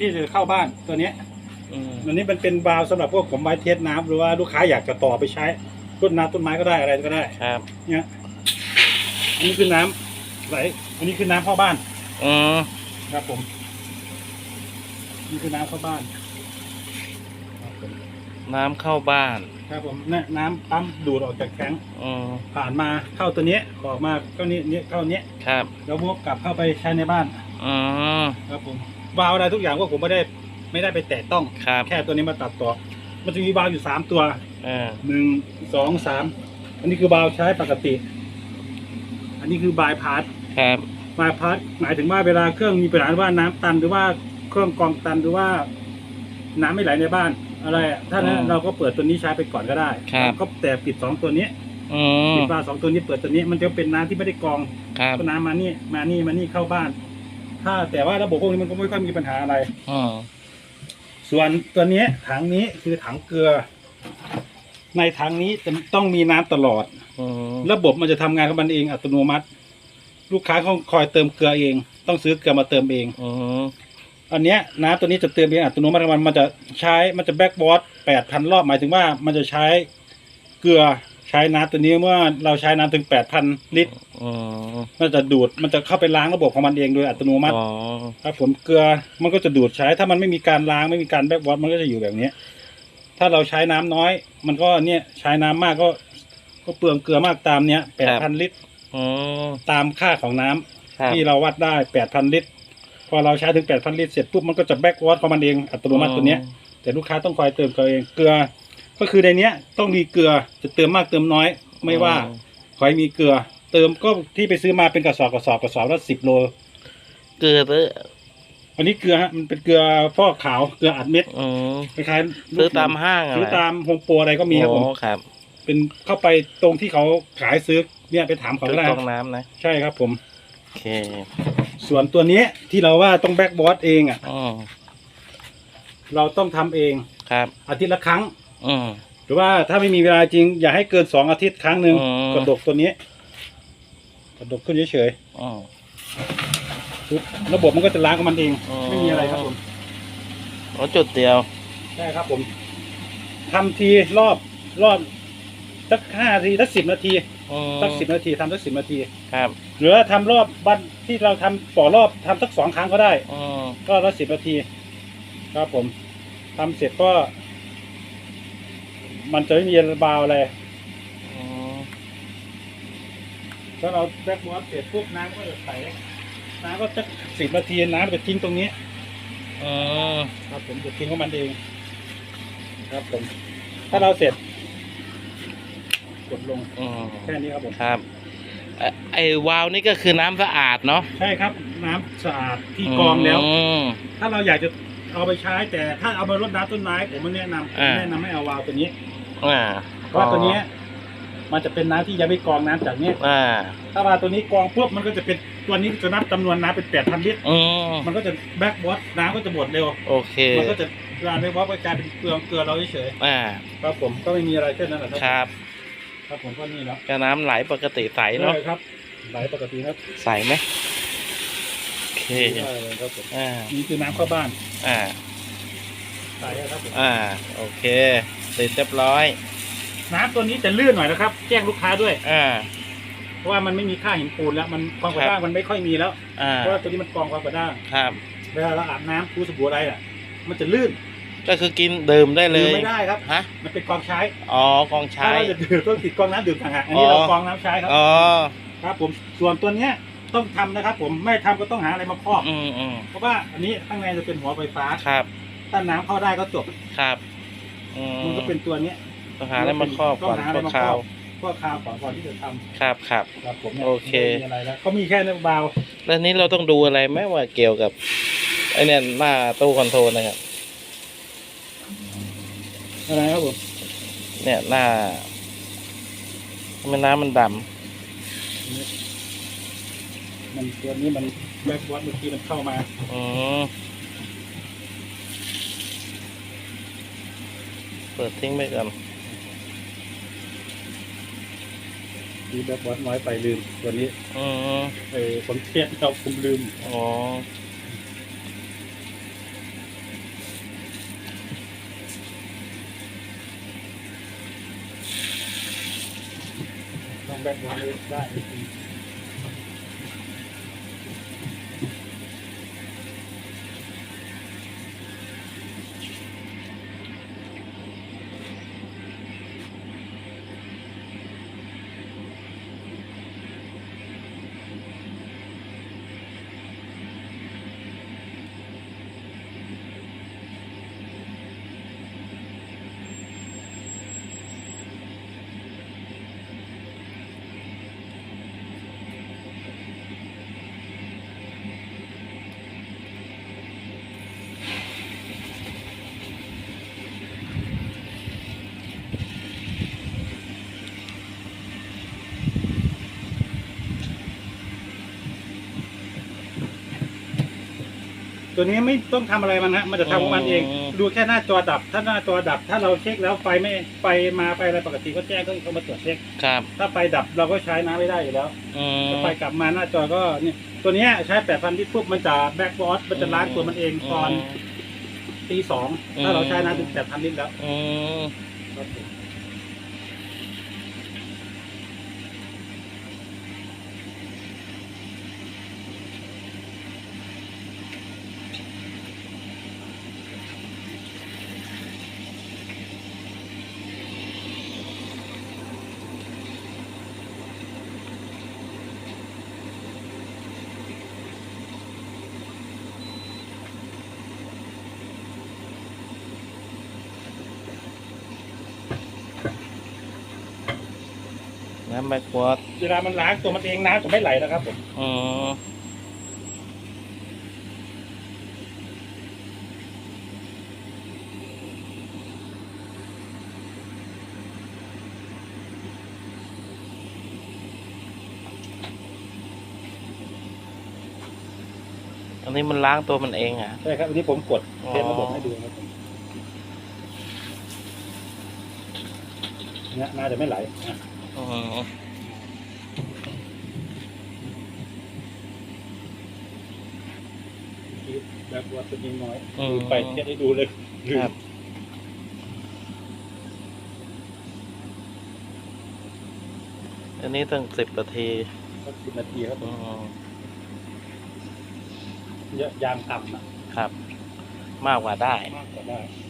ที่จะเข้าบ้านตัวเนี้ยอืมอันนี้มันเป็นวาล์วสำหรับพวกผมไว้เทสน้ำหรือว่าลูกค้าอยากจะต่อไปใช้ต้นน้ำต้นไม้ก็ได้อะไรก็ได้ ครับ เนี่ยอันนี้คือน้ำไหลอันนี้คือน้ำเข้าบ้านอืมครับผมนี่คือน้ำเข้าบ้านครับผมน้ำเข้าบ้านครับผมเนี่ยน้ำปั๊มดูดออกจากแท้งอืมผ่านมาเข้าตัวเนี้ยออกมาเข้านี้เนี้ยเข้าเนี้ยครับ แล้ววกกลับเข้าไปใช้ในบ้านอืมครับผม วาล์วอะไรทุกอย่างก็ผมไม่ได้ไม่ได้ไปแตะต้อง ครับแค่ตัวนี้มาตัดต่อ มันจะมีวาล์วอยู่สามตัวอ่าหนึ่งสองสามอันนี้คือบาล์วใช้ปกติ อันนี้คือบายพาสครับบายพาสหมายถึงว่าเวลาเครื่องมีปัญหาว่าน้ำตันหรือว่าเครื่องกรองตันหรือว่า น้ำไม่ไหลในบ้าน อะไรอะถ้านั้นเราก็เปิดตัวนี้ใช้ไปก่อนก็ได้ก็แต่ปิดสองตัวนี้อืมปิดวาล์วสองตัวนี้เปิดตัวนี้มันจะเป็นน้ำที่ไม่ได้กรองครับก็น้ำมานี่มานี่มานี่เข้าบ้าน ถ้าแต่ว่าระบบพวกนี้มันก็ไม่ค่อยมีปัญหาอะไร อืมส่วนตัวนี้ถังนี้คือถังเกลือ ในถังนี้จะต้องมีน้ำตลอด อืมระบบมันจะทำงานของมันเองอัตโนมัติ ลูกค้าเขาคอยเติมเกลือเอง ต้องซื้อเกลือมาเติมเอง อืมอันเนี้ยน้ำตัวนี้จะเติมเองอัตโนมัติมันมันจะใช้มันจะแบ็กบอสแปดพันรอบหมายถึงว่ามันจะใช้เกลือ ใช้น้ำตัวนี้เมื่อเราใช้น้ำถึงแปดพันลิตรอืมมันจะดูดมันจะเข้าไปล้างระบบของมันเองโดยอัตโนมัติ อ๋อครับผมเกลือมันก็จะดูดใช้ ถ้ามันไม่มีการล้างไม่มีการแบ็กบอสมันก็จะอยู่แบบเนี้ยถ้าเราใช้น้ำน้อย มันก็เนี่ยใช้น้ำมากก็ ก็เปลืองเกลือมากตามเนี้ยแปดพันลิตรอืมตามค่าของน้ำครับที่เราวัดได้แปดพันลิตร พอเราใช้ถึงแปดพันลิตรเสร็จปุ๊บมันก็จะแบ็กวอตของมันเองอัตโนมัติตัวเนี้ย แต่ลูกค้าต้องคอยเติมเกลือเองเกลือ ก็คือในเนี้ยต้องมีเกลือจะเติมมากเติมน้อย ไม่ว่าขอให้มีเกลือ เติมก็ที่ไปซื้อมาเป็นกระสอบกระสอบกระสอบละสิบโล เกลือเตออันนี้เกลือฮะมันเป็นเกลือฟอกขาวเกลืออัดเม็ดอืมคล้ายๆซื้อตามห้างอะซื้อไรตามโฮมโปรอะไรก็มีครับผมโอ้ครับเป็นเข้าไปตรงที่เขาขายซื้อเนี่ยไปถามเขาซื้อได้ตรงน้ำนะใช่ครับผม โอเคส่วนตัวนี้ที่เราว่าต้องแบ็กบอสเองอะ อืมเราต้องทำเอง ครับอาทิตย์ละครั้ง อืม หรือว่าถ้าไม่มีเวลาจริง อย่าให้เกินสองอาทิตย์ครั้งหนึ่งอืม กระดกตัวนี้กระดกขึ้นเฉยอืม ๆปุ๊บระบบมันก็จะล้างของมันเองอืมไม่มีอะไรครับผมโอ้จุดเดียว ใช่ครับผมทำทีรอบรอบสักห้านาทีสักสิบนาทีอืมสักสิบนาทีทำสักสิบนาที ครับหรือว่าทำรอบวันที่เราทำต่อรอบทำสักสองครั้งก็ได้ อืมก็ละสิบนาที ครับผมทำเสร็จก็ มันจะไม่มีระบาวอะไรอืมถ้าเราแบ็กบอสเสร็จปุ๊บน้ำก็จะใสน้ำก็จะสิบนาทีน้ำจะทิ้งตรงนี้อืมครับผมจะทิ้งของมันเอง ครับผม ถ้าเราเสร็จกดลงอืมแค่นี้ครับผมครับเอ่อไอ้วาล์วนี่ก็คือน้ำสะอาดเนาะใช่ครับ น้ำสะอาดที่กรองแล้ว ม ถ้าเราอยากจะเอาไปใช้แต่ถ้าเอามารดน้ำต้นไม้ผมไม่แนะนำอ่า แนะนำให้เอาวาล์วตัวนี้ อ่าเพราะว่าตัวเนี้ยมันจะเป็นน้ำที่ยังไม่กรองน้ำจากเนี้ยอ่าถ้าวาล์วตัวนี้กรองปุ๊บมันก็จะเป็นตัวนี้จะนับจำนวนน้ำเป็นแปดพันลิตรอืมมันก็จะแบ็กบอสน้ำก็จะหมดเร็ว โอเคมันก็จะเวลาแบ็กบอสก็กลายเป็นเกลือเกลือเราเฉยอ่าๆครับผมก็ไม่มีอะไรแค่นั้นแหละคครับรับครับผมก็นี่แล้วก็น้ำไหลปกติใสเนาะใช่ครับไหลปกติครับใสไหมโอเคได้เลยครับผมอ่านี่คือน้ำเข้าบ้านอ่า ใส่ครับผมอ่าโอเคเส ร็จเรียบร้อย น้ำตัวนี้จะลื่นหน่อยนะครับ แจ้งลูกค้าด้วย อ่า เพราะว่ามันไม่มีค่าหินปูนแล้ว มันความกระด้างมันไม่ค่อยมีแล้ว อ่า เพราะว่าตัวนี้มันกรองความกระด้างครับ เวลาเราอาบน้ำทูสบู่อะไรอะ มันจะลื่นก็คือกินดื่มได้เลดื่มย ไม่ได้ครับ ฮะ มันเป็นกองใช้อ๋อ กองถ้าใช้ เราจะดื่มต้องติดกองน้ำดื่มต่างหากอันนี้เราอ๋อกองน้ำใช้ครับ อ๋อ ครับ ผม ส่วนตัวเนี้ยต้องทำนะครับ ผม ไม่ทำก็ต้องหาอะไรมาครอบ อืมอืมเพราะว่าอันนี้ข้างในจะเป็นหัวไฟฟ้า ครับ ถ้าน้ำเข้าได้ก็จบ ครับ อืมมันก็เป็นตัวเนี้ยต้องหาอะไรมาครอบก่อนต้งหาะพไรวกมาคราวพวกคาวก่อนก่อนที่จะทครับครับำครับผมนี่ยโอเค ไม่มีอะไรแล้วเขามีแค่นั้นเบาแล้วนี้เราต้องดูอะไรไหมว่าเกี่ยวกับไอเนี่ยหน้าตู้คอนโทรลนะครับ อะไรครับผมเนี่ยหน้าทำไมน้ำมันดมันตัวนี้มันแบ็กวอตเมื่อกี้มันเข้ามาำอืม ปิดทิ้งไปก่อนนี่แบบบอสน้อยไปลืมวันนี้อืมเออคนเครียดเราบผมลืม อ๋อ ต้องแบบบอสได้ ตัวนี้ไม่ต้องทำอะไรมันฮะมันจะทำของมันเองอืมดูแค่หน้าจอดับ ถ้าหน้าจอดับ ถ้าเราเช็คแล้วไฟไม่ไฟมาไปอะไรปกติก็แจ้งก็เขามาตรวจเช็ค ครับถ้าไฟดับเราก็ใช้น้ำไม่ได้อยู่แล้วอืม ถ้าไฟกลับมาหน้าจอก็เนี่ยตัวเนี้ยใช้แปดพันลิตรปุ๊บมันจะแบ็กวอชมันจะล้างตัวมันเองตอนตีสองถ้าเราใช้น้ำถึงแปดพันลิตรแล้ว อืม น้ำแบกวอดเวลามันล้างตัวมันเองน้ำจะไม่ไหลนะครับผมอืมอันนี้มันล้างตัวมันเองอะ ใช่ครับวันนี้ผมกดอ๋อเทสระบบให้ดูครับผมเนี่ยน่าจะไม่ไหลอะ อืมแบบว่าตัวนี้น้อยอืมไปเทสให้ดูเลยลืมครับอันนี้ตั้งสิบนาทีสักสิบนาทีครับผอืมมเยอะยางต่ำอะครับ มากกว่าได้ มากกว่าได้อ